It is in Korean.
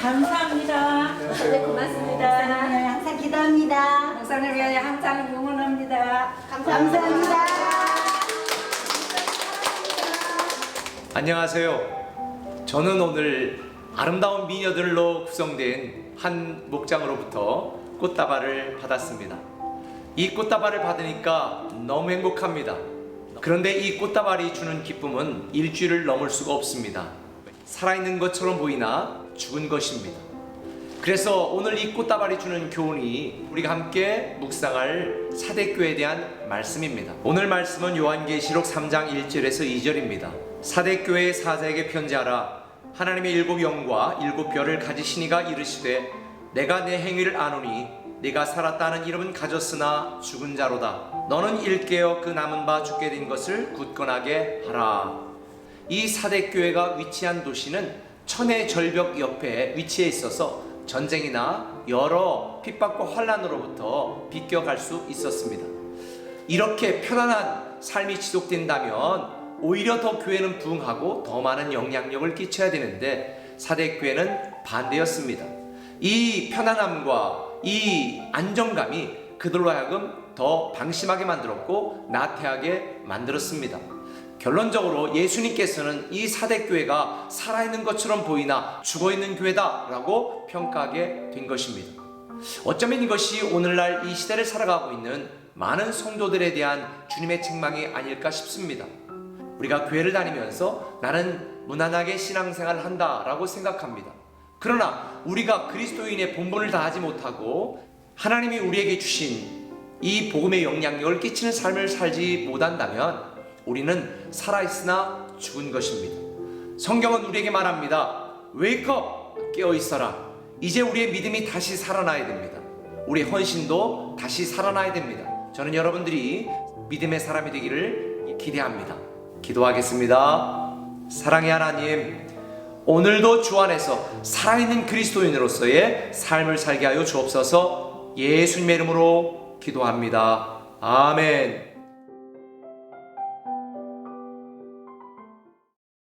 감사합니다. 네, 고맙습니다. 목사님 항상 기도합니다. 목사님 위하여 항상 응원합니다. 감사합니다. 안녕하세요. 저는 오늘 아름다운 미녀들로 구성된 한 목장으로부터 꽃다발을 받았습니다. 이 꽃다발을 받으니까 너무 행복합니다. 그런데 이 꽃다발이 주는 기쁨은 일주일을 넘을 수가 없습니다. 살아있는 것처럼 보이나 죽은 것입니다. 그래서 오늘 이 꽃다발이 주는 교훈이 우리가 함께 묵상할 사대교에 대한 말씀입니다. 오늘 말씀은 요한계시록 3장 1절에서 2절입니다. 사대교회 사자에게 편지하라. 하나님의 일곱 영과 일곱 별을 가지시니가 이르시되 내가 내 행위를 아노니 네가 살았다는 이름은 가졌으나 죽은 자로다. 너는 일깨어 그 남은 바 죽게 된 것을 굳건하게 하라. 이 사대교회가 위치한 도시는 천의 절벽 옆에 위치해 있어서 전쟁이나 여러 핍박과 환란으로부터 비껴갈 수 있었습니다. 이렇게 편안한 삶이 지속된다면 오히려 더 교회는 부흥하고 더 많은 영향력을 끼쳐야 되는데 사대 교회는 반대였습니다. 이 편안함과 이 안정감이 그들로 하여금 더 방심하게 만들었고 나태하게 만들었습니다. 결론적으로 예수님께서는 이 사대교회가 살아있는 것처럼 보이나 죽어있는 교회다라고 평가하게 된 것입니다. 어쩌면 이것이 오늘날 이 시대를 살아가고 있는 많은 성도들에 대한 주님의 책망이 아닐까 싶습니다. 우리가 교회를 다니면서 나는 무난하게 신앙생활을 한다라고 생각합니다. 그러나 우리가 그리스도인의 본분을 다하지 못하고 하나님이 우리에게 주신 이 복음의 영향력을 끼치는 삶을 살지 못한다면 우리는 살아있으나 죽은 것입니다. 성경은 우리에게 말합니다. 웨이크업 깨어 있어라. 이제 우리의 믿음이 다시 살아나야 됩니다. 우리 헌신도 다시 살아나야 됩니다. 저는 여러분들이 믿음의 사람이 되기를 기대합니다. 기도하겠습니다. 사랑의 하나님, 오늘도 주 안에서 살아있는 그리스도인으로서의 삶을 살게 하여 주옵소서 예수님의 이름으로 기도합니다. 아멘.